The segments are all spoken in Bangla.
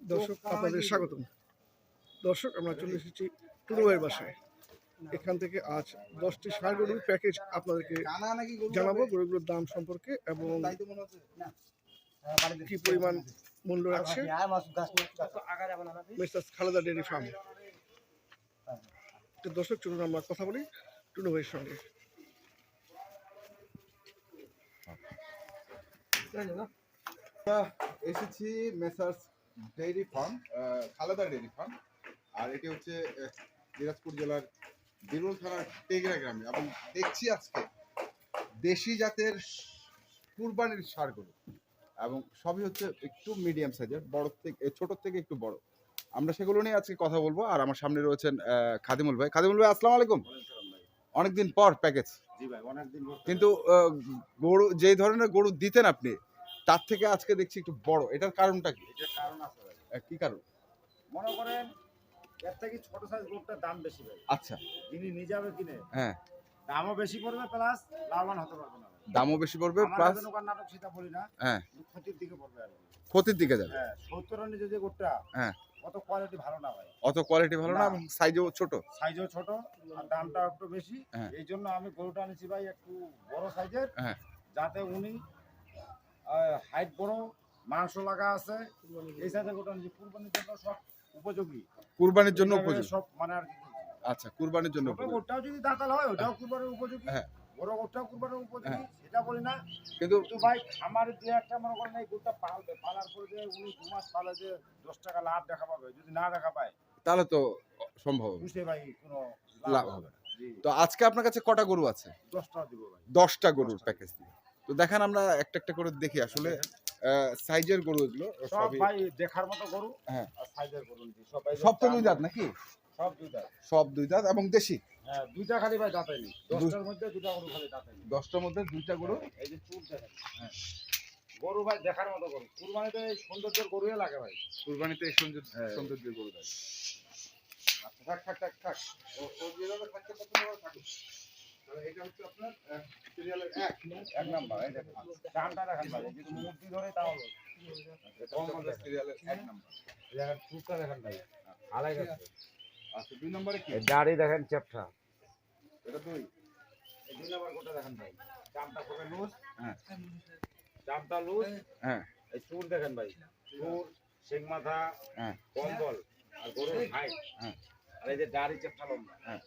দর্শক আপনাদের স্বাগতম। দর্শক আমরা চলে এসেছি টুরু ভাইয়ের বাসায়। এখান থেকে আজ দশটি ষাঁড় গরুর প্যাকেজ আপনাদেরকে জানাব গরুগুলোর দাম সম্পর্কে এবং মনে হচ্ছে কি পরিমাণ মূল্য রাখছে মিস্টার খালেদা ডেয়ারি ফার্ম। তো দর্শক চলুন আমরা কথা বলি টুনু ভাইয়ের সঙ্গে এসেছি messrs dairy farm Khaleda dairy farm আর এটি হচ্ছে দিনাজপুর জেলার বিরল থানার টেগরা গ্রামে। এবং দেখছি আজকে দেশি জাতের কুরবানির সারগুলো এবং সবই হচ্ছে একটু মিডিয়াম সাইজের বড় থেকে এ, ছোট থেকে একটু বড়। আমরা সেগুলো নিয়ে আজকে কথা বলব আর আমার সামনে রয়েছেন খাদিমুল ভাই। খাদিমুল ভাই আসসালামু আলাইকুম। অনেকদিন পর প্যাকেজ। কিন্তু গরু যেই ধরনের গরু দিতেন আপনি তার থেকে আজকে দেখছি একটু বড়। এটার কারণটা কি? এটার কারণ আছে ভাই। কি কারণ? মনে করেন এর থেকে ছোট সাইজ গরুটার দাম বেশি ভাই। আচ্ছা। যিনি নিজে হবে কিনে হ্যাঁ। দামও বেশি পড়বে প্লাস লাভবান হতে পারবে না দামও বেশি পড়বে প্লাস দোকান নাটক সেটা বলি না হ্যাঁ। ক্ষতির দিকে পড়বে আর ক্ষতির দিকে যাবে। হ্যাঁ সত্তর রানের যে গরুটা হ্যাঁ। অত কোয়ালিটি ভালো না ভাই। অত কোয়ালিটি ভালো না সাইজও ছোট। সাইজও ছোট আর দামটাও একটু বেশি। হ্যাঁ। এই জন্য আমি গরুটা আনিছি ভাই একটু বড় সাইজের হ্যাঁ। যাতে উনি হাইট বড় মাংস লাগা আছে। এই গরুটা আনিছি কুরবানির জন্য সব উপযোগী। কুরবানির জন্য উপযোগী? সব মানে আর আচ্ছা কুরবানির জন্য গোটাও যদি দাঁতাল হয় ওটাও কুরবানির উপযোগী। হ্যাঁ। বড় গোটাও কুরবানির উপযোগী সেটা বলি না। কিন্তু ভাই আমার যে একটা মনে করেন এই গোটা পালবে পালার পরে যে উনি দু মাস পালে যে দশ টাকা লাভ দেখা পাবে যদি না দেখা পায় তাহলে তো সম্ভব। বুঝতে ভাই কোনো লাভ হবে না। তো আজকে আপনার কাছে কটা গরু আছে? দশটা দিব ভাই। দশটা গরুর প্যাকেজ দিয়ে। তো দেখেন আমরা একটা একটা করে দেখি আসলে সাইজের গরু এগুলো সব ভাই দেখার মতো গরু হ্যাঁ। সাইজের গরু। সব সব তো দুই দাঁত নাকি? সব দুই দাঁত সব দুই দাঁত এবং দেশি? হ্যাঁ দুইটা খালি ভাই দাঁতাইনি দশটার মধ্যে দুটা গরু খালি দাঁতাইনি দশটার মধ্যে দুইটা গরু? এই যে চুল দেখেন। হ্যাঁ। গরু ভাই দেখার মতো গরু। কুরবানিতে এই সৌন্দর্যের গরুই লাগে ভাই। কুরবানিতে এই সৌন্দর্য হ্যাঁ। সৌন্দর্যের গরু দেয় আচ্ছা থাক থাক থাক থাক। ও ও যেভাবে থাকতে পারতো থাকুক। তাহলে এটা হচ্ছে আপনার সিরিয়ালের এক এক নাম্বার এই দেখেন। দামটা দেখেন ভাই যদি মূর্তি ধরে তাহলে এটা হচ্ছে সিরিয়ালের এক নাম্বার। দেখেন চুলটা দেখেন ভাই আলাই গেছে আচ্ছা দুই নম্বরে কি? দাড়ি দেখেন চেপটা এটা দুই। এই দুই নাম্বার কোটা দেখেন ভাই। চামটা খুবই লুজ। হ্যাঁ। লুজ। হ্যাঁ। এই চুল দেখেন ভাই। চুল সিং মাথা হ্যাঁ। কম্বল আর গরুর হাইট। হ্যাঁ। আর এই যে দাড়ি লম্বা। হ্যাঁ।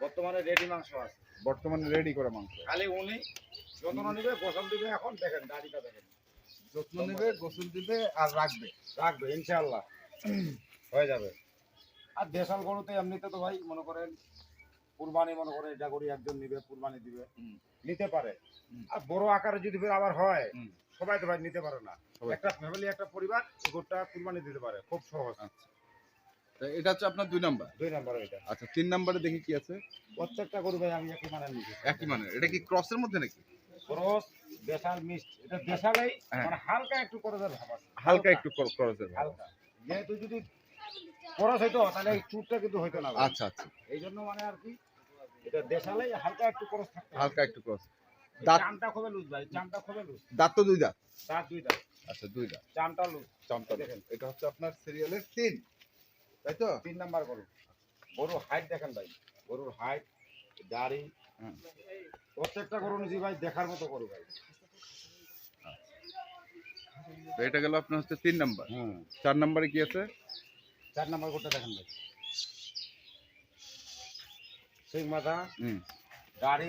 বর্তমানে রেডি মাংস আছে। বর্তমানে রেডি করা মাংস। খালি উনি যত্ন নিবে গোসল দিবে এখন দেখেন দাড়িটা দেখেন। যত্ন নেবে গোসল দিবে আর রাখবে। রাখবে ইনশাআল্লাহ। হয়ে যাবে। আর দেশাল গরুতে এমনিতে তো ভাই মনে করেন কুরবানি মনে করে এটা করি একজন নিবে কুরবানি দিবে। নিতে পারে। আর বড় আকারে যদি ফের আবার হয় সবাই তো ভাই নিতে পারে না। একটা ফ্যামিলি একটা পরিবার গরুটা কুরবানি দিতে পারে খুব সহজ। আচ্ছা। এটা হচ্ছে আপনার দুই নাম্বার? দুই নাম্বার এটা। আচ্ছা তিন নাম্বারে দেখি কি আছে। প্রত্যেকটা গরু ভাই আমি একই মানে নিচ্ছি একই মানে এটা কি ক্রসের মধ্যে নাকি? ক্রস দেশাল মিক্সড এটা দেশালেই হ্যাঁ। মানে হালকা একটু করে ভাব আছে। হালকা একটু ক্রসের হালকা। যেহেতু যদি খরচ হইতো তাহলে এই চুটটা কিন্তু হইতো না আচ্ছা আচ্ছা। এই জন্য মানে আর কি এটা দেশালেই হালকা একটু খরচ থাকতে হালকা একটু ক্রস। দাঁত- চামটা খুবই লুজ ভাই চামটা খুবই লুজ দাঁত তো দুই দাঁত? দাঁত দুই দাঁত। আচ্ছা দুই দাঁত। চামটা লুজ চমকা দেখেন। এটা হচ্ছে আপনার সিরিয়ালের তিন। তাই তো? তিন নাম্বার গরু। গরুর হাইট দেখেন ভাই। গরুর হাইট দাড়ি প্রত্যেকটা গরু নিজি ভাই দেখার মতো গরু ভাই। তো এটা গেল আপনার হচ্ছে তিন নাম্বার। হুম। চার নাম্বারে কি আছে? চার নাম্বার গরুটা দেখেন ভাই। সিং মাথা হুম। দাড়ি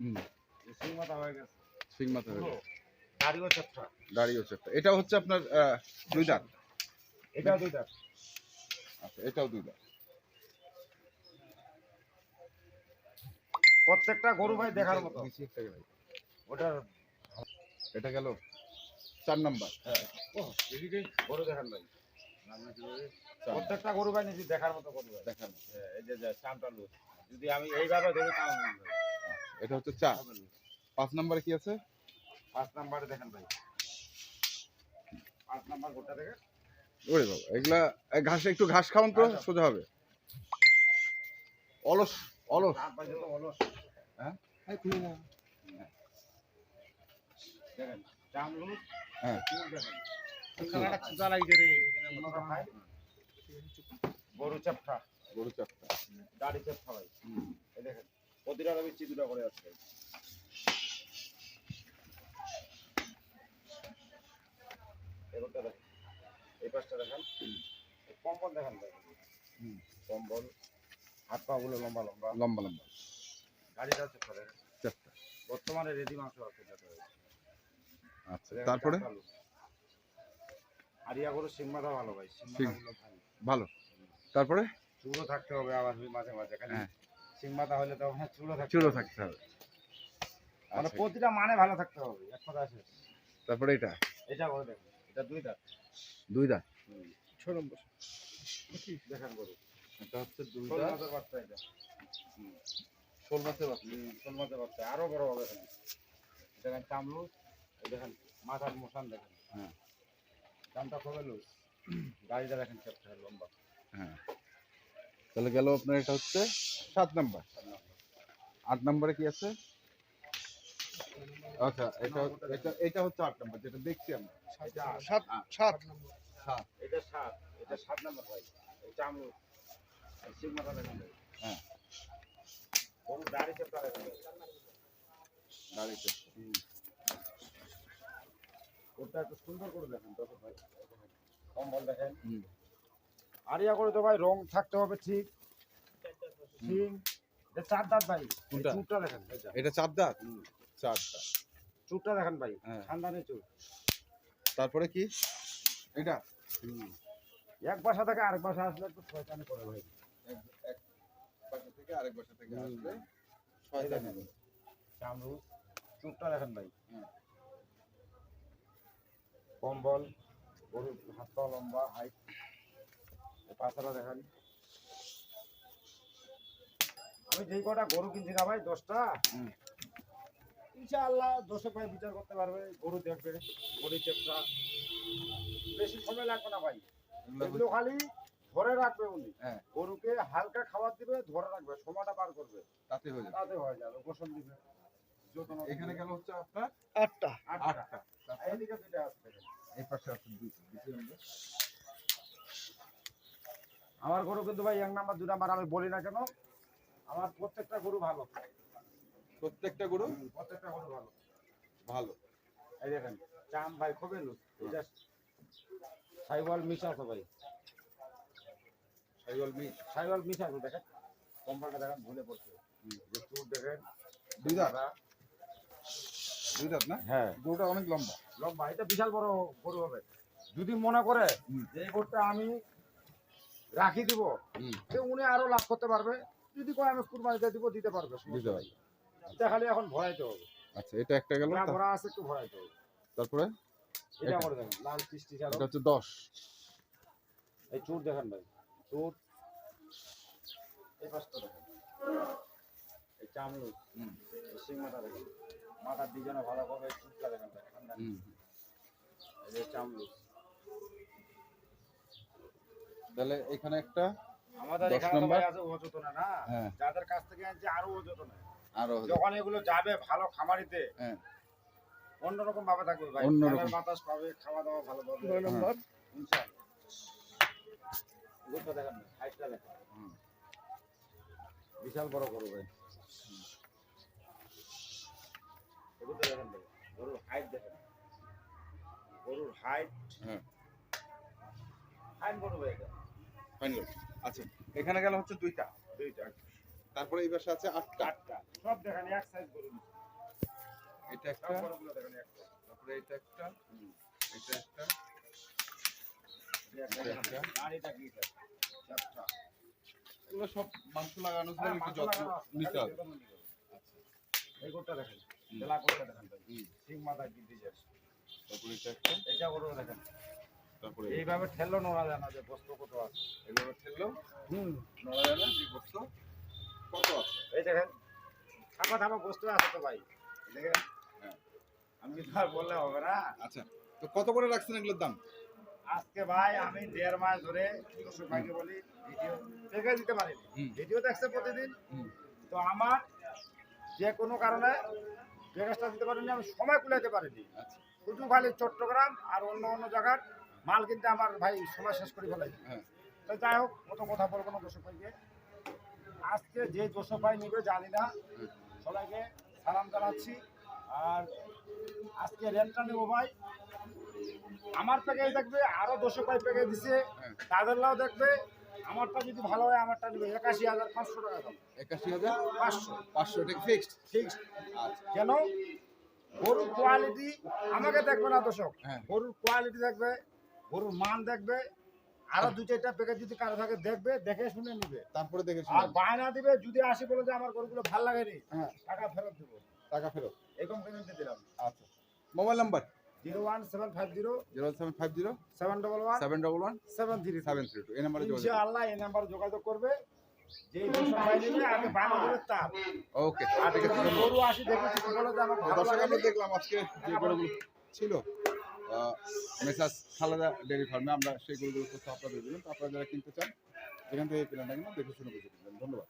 হুম। সিং মাথা হয়ে গেছে। সিং মাথা হয়ে গেছে। দাড়িও এটা হচ্ছে আপনার দুই দাঁত। এটাও দুই দাঁত। আচ্ছা এটাও দুই দাঁত। প্রত্যেকটা গরু ভাই দেখার মতো। ওটার এটা গেল চার নাম্বার। হ্যাঁ। গরু ভাই। চার প্রত্যেকটা গরু ভাই নিজে দেখার মতো গরু ভাই। দেখান হ্যাঁ, এই যে চামটা যদি আমি এইভাবে ধরি ভাই এটা হচ্ছে চার। পাঁচ নাম্বারে কি আছে? পাঁচ নাম্বারে দেখেন ভাই। পাঁচ নাম্বার গোটা দেখে ওরে বাবা এগুলা এই একটু ঘাস খাওয়ান তো আচ্ছা। সোজা হবে। অলস অলস। হ্যাঁ? দেখেন হ্যাঁ। চুল দেখেন। জ্বালাই দে রে এগুলো খায়। গরু চাপটা। গরু চাপটা। দাড়ি চাপটা ভাই। এই দেখেন প্রতিটা রবি চিদুটা করে আছে এগুলোটা দেখেন। এই পাশটা দেখেন। কম্বল দেখেন কম্বল। হাত লম্বা লম্বা। লম্বা লম্বা। গাড়িটা বর্তমানে রেডি মাংস আছে আচ্ছা তারপরে? ভালো ভাই ভালো। তারপরে? চুলো থাকতে হবে আবার মাঝে মাঝে খালি হ্যাঁ। সিং মাথা হলে তো আপনার চুলো থাকতে চুলো থাকতে হবে। মানে আচ্ছা, প্রতিটা মানে ভালো থাকতে হবে এক কথা আছে তারপরে এটা? এটা করে দেখেন। এটা দুই দাঁত। দুই দাঁত। নম্বর। দেখেন এটা হচ্ছে দুই শোল দাঁত। বাচ্চা এটা। শোল মাছের বাচ্চা। হুম, শোল মাছের বাচ্চা। আরও বড় হবে এখানে। দেখেন চামলুস এই দেখেন মাথার মোশান দেখেন। হ্যাঁ। দামটা কবে লুজ? গাড়িটা দেখেন চ্যাপ্টার লম্বা। হ্যাঁ। তাহলে গেল আপনার এটা হচ্ছে সাত নাম্বার। আট নম্বরে কি আছে? আচ্ছা এটা এটা এটা হচ্ছে আট নাম্বার যেটা দেখছি আমরা। এটা সাত সাত। সাত। এটা সাত এটা সাত নম্বর ভাই এই চামলুস এই সিং মাথা দেখেন ভাই। হ্যাঁ। গরুর দাড়ি ভাই। গাড়িতে ওটা একটু সুন্দর করে দেখেন দর্শক ভাই। কম্বল দেখেন। হুম। আরিয়া করে তো ভাই রং থাকতে হবে ঠিক। সিং এটা চার দাঁত ভাই। কোনটা? দেখেন এটা এটা চার দাঁত? চার দাঁত চুটটা দেখেন ভাই হ্যাঁ। খানদানি চুট তারপরে কি? এটা এক বাসা থেকে আরেক বাসা আসলে একটু শয়তানি করে ভাই। এক এক বাসা থেকে আরেক বাসা থেকে আসলে শয়তানি। দেখেন ভাই। হুম। কম্বল গরুর হাত লম্বা হাইট পাতাটা দেখেন। আমি যেই কটা গরু কিনছি না ভাই দশটা। ইনশাআল্লাহ দর্শক ভাই বিচার করতে পারবে গরু দেখবে গরু চেপটা বেশি সময় লাগবে না ভাই। এগুলো খালি ধরে রাখবে উনি। হ্যাঁ। গরুকে হালকা খাবার দিবে ধরে রাখবে সময়টা পার করবে। তাতে হয়ে যাবে। তাতে হয়ে যাবে গোসল দিবে। এখানে গেল হচ্ছে আপনার? আটটা। আটটা। আটটা। এইদিকে দুইটা আছে। এই পাশে আছে দুইটা আমার গরু কিন্তু ভাই এক নাম্বার দুই নাম্বার আমি বলি না কেন আমার প্রত্যেকটা গরু ভালো। প্রত্যেকটা গরু? প্রত্যেকটা গরু ভালো। ভালো। এই দেখেন চাম ভাই খুবই এটা সাইওয়াল মিশা আছে ভাই। সাইওয়াল মিট সাইওয়াল মিশা আছে দেখেন কম্পালটা দেখেন ভুলে পড়ছে। যে চুর দেখেন দুই দাঁত? দুই দাঁত না? হ্যাঁ। গরুটা অনেক লম্বা। লম্বা এটা বিশাল বড় গরু হবে। যদি মনে করে যে এই গরুটা আমি রাখি দিব উনি আরও লাভ করতে পারবে। যদি কয় আমি কুরবানিতে দিব দিতে পারবে। দিতে। এটা খালি এখন ভরাইতে হবে। আচ্ছা এটা একটা গেল যা ভরা আছে একটু ভরাইতে হবে। তারপরে? এটা। করে দেখেন লাল এটা হচ্ছে দশ। এই চুর দেখেন ভাই চুর। এই পাশটা দেখেন। এই চামড়ু হুম। সিং মাথা দেখেন। মাথার ডিজাইনও ভালো এই চুরটা দেখেন নেই। হুম। এই যে চামড়ু। তাহলে এখানে একটা আমাদের এখানে আছে অযতনা না? হ্যাঁ। যাদের কাছ থেকে আনছে আরও অযতনা। আরও যখন এগুলো যাবে ভালো খামারিতে হ্যাঁ। অন্যরকম ভাবে থাকবে ভাই। অন্যরকম। বাতাস পাবে খাওয়া দাওয়া ভালো পাবে। নয় নম্বর। ইনশাআল্লাহ। দেখেন হাইটটা দেখেন। বিশাল বড় গরু ভাই। গরুটা দেখেন ভাই গরুর হাইট দেখেন। গরুর হাইট হ্যাঁ। হাইট গরু ভাই এটা। ফাইনাল আচ্ছা এখানে গেল হচ্ছে দুইটা। দুইটা তারপরে এই পাশে আছে আটটা। চারটা সব দেখেন এক সাইজ গরু এটা একটা। তারপরে এটা একটা। এটা একটা। একটা। এটা কি এটা? চারটা। এগুলো সব মাংস লাগানোর জন্য হ্যাঁ, একটু যত্ন নিতে হবে। আচ্ছা। এই গরুটা দেখেন। বেলা গরুটা দেখেন। সিং মাথা কি ডিজাইন তারপরে এটা একটা। এটা গরু দেখেন। তারপরে এইভাবে ঠেললো নোড়া যায় না যে বস্ত কত আছে। এইভাবে ঠেললো হুম। নড়া যায় না যে গোস্ত কত আছে? এই দেখেন বস্তু আছে তো ভাই। এই দেখেন হ্যাঁ। আমি তো আর বললে হবে না। আচ্ছা তো কত করে রাখছেন এগুলোর দাম? আজকে ভাই আমি দেড় মাস ধরে দর্শক ভাইকে বলি ভিডিও দেখে দিতে পারিনি। ভিডিও দেখছে প্রতিদিন। তো আমার যে কোনো কারণে প্যাকেজটা দিতে পারিনি আমি সময় কুলাইতে পারিনি। আচ্ছা। শুধু খালি চট্টগ্রাম আর অন্য অন্য জায়গার মাল কিনতে আমার ভাই সময় শেষ করে ফেলাই হ্যাঁ। তো যাই হোক অত কথা বলব না দর্শক ভাইকে। আজকে যে দর্শক ভাই নিবে জানি না। সবাইকে সালাম জানাচ্ছি। আর আজকে রেটটা নেব ভাই। আমার প্যাকেজ দেখবে আরও দর্শক পাই প্যাকেজ দিছে। হ্যাঁ। তাদেরটাও দেখবে। আমারটা যদি ভালো হয় আমারটা নেবে। একাশি হাজার পাঁচশো টাকা দাম। একাশি হাজার? পাঁচশো। পাঁচশো টাকা ফিক্সড আচ্ছা। কেন? গরুর কোয়ালিটি আমাকে দেখবে না দর্শক। হ্যাঁ। গরুর কোয়ালিটি দেখবে গরুর মান দেখবে। আরও দু চারটা প্যাকেজ যদি কারও থাকে দেখবে দেখে শুনে নিবে। তারপরে দেখে আর বায়না দিবে যদি আসি বলে যে আমার গরুগুলো ভালো লাগেনি হ্যাঁ। টাকা ফেরত দেবো। টাকা ফেরত। এরকম দিলাম। আচ্ছা। Mobile number? Zero one seven five zero zero seven five zero seven double one seven double one seven three seven three two. এই নাম্বারে ইনশাআল্লাহ এই নাম্বার যোগাযোগ করবে। আগে বায়না দেবে তার। ওকে। আর। গরু আসি দেখেছি বলে যে আমার দর্শক আমরা দেখলাম আজকে যে গরুগুলো ছিল। মেসাস খালেদা ডেয়ারি ফার্মে আমরা সেই গরুগুলো তথ্য আপনাদের দিলাম আপনারা যারা কিনতে চান, এখান থেকে কিনেন না, দেখে শুনে বুঝে ধন্যবাদ।